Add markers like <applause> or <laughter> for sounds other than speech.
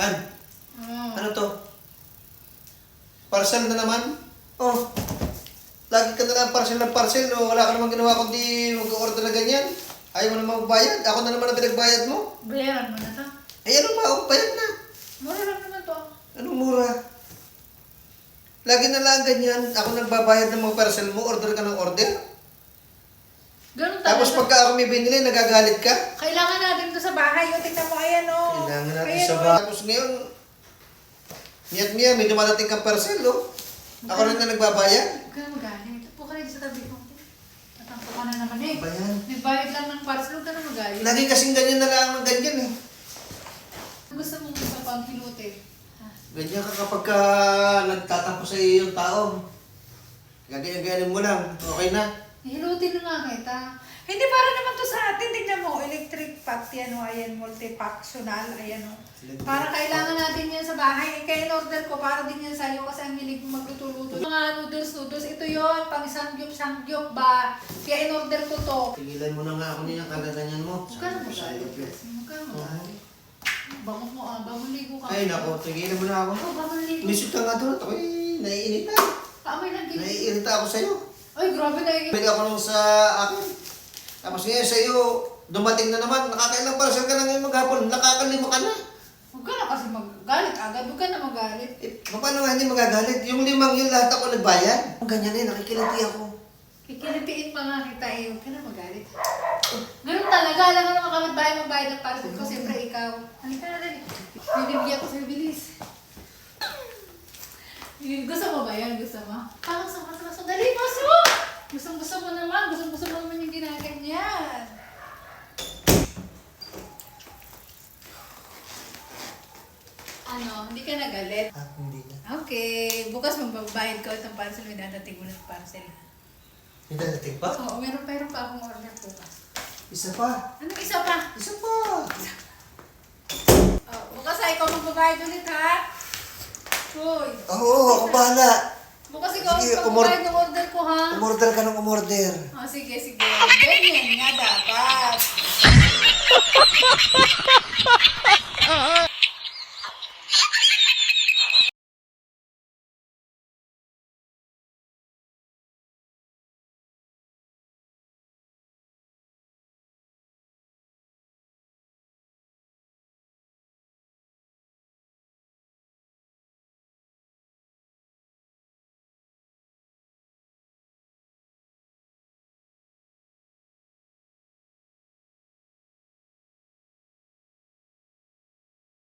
Han, Oh. ano to? Parcel na naman? Oh, lagi ka na lang parcel ng parcel. No? Wala ka namang ginawa kundi mag-order na ganyan. Ayaw mo na magbayad. Ako na naman ang pinagbayad mo. Bayaran mo na to. Eh, ano ba? Oh, bayad na. Mura lang naman to. Anong mura? Lagi na lang ganyan. Ako nagbabayad ng mga parcel mo. Order ka ng order. Ganun talaga. Tapos pagka ako may binili, nagagalit ka. Kailangan natin to sa bahay. O, tingnan mo, ayan o. Kailangan natin Ayan, sa oh. bahay. Tapos ngayon, miyat miya, may dumadating kang parcel, oh. Ako rin na nagbabayad. Huwag ka na magalit. Upo ka rin sa tabi ko. Tatampo ka na naman eh. Ba yan? Nagbayad lang ng parcel. Huwag ka na magalit. Lagi kasing ganyan na lang ng ganyan, eh. Gusto mo sa pang. Ha? Ganyan ka kapag ka nagtatampo sa iyo yung tao. Gaganyan-ganyan mo lang. Okay na. Hilutin na nga kita. Hindi para naman to sa atin. Tingnan mo, electric pot yan o. Ayan, multi-functional. Ayan o. Para kailangan natin yan sa bahay. Eh, kaya in-order ko para din yan sa'yo kasi ang hilig mo magluto-luto. Mga noodles, noodles. Ito yon pang sangyup-sangyup ba? Kaya in-order ko to. Tigilan mo na nga ako niyan, kagaganyan mo. Na magalit. Huwag ka na magalit. Bangon mo ah, bangon ligo ka. Ay, nako, tigilan mo na ako. Oh, bangon ligo. Umisip ka nga doon. Ako eh, naiinit na. Paamoy lang. Naiirita ako sa'yo. Ay, grabe na yun. Bili ako nung sa akin. Tapos ngayon sa iyo, dumating na naman, nakakailang parcel ka na ngayon maghapon, nakakalima ka na. Huwag ka na kasi magalit agad. Huwag ka na magalit. Eh, paano nga hindi magagalit? Yung limang yun lahat ako nagbayad. Ang ganyan eh, nakikiliti ako. Kikilitiin pa nga kita eh. Huwag ka na magalit. Ganun talaga. Alam mo naman kapit bahay magbayad ng parcel ko. Siyempre ikaw. Halika na dali. Bibigyan ko sa'yo bilis. Gusto mo ba yan? Gusto mo? Pasok, pasok, pasok. Dali, pasok! Gusto, gusto mo naman. Gusto, gusto mo naman yung ginaganyan. Ano, hindi ka nagalit? Ah, hindi na. Okay, bukas magbabayad ka ulit ng parcel, may dadating ulit ng parcel. May dadating pa? Oo, meron pa, meron pa akong order bukas. Isa pa. Anong isa pa? Isa pa. Oh, bukas ay ikaw magbabayad ulit ha? Uy, Oo, ako bahala. bukas ikaw magbabayad ng ko ha? Umorder ka ng umorder. Oh, sige, sige. Ganyan nga dapat. <laughs>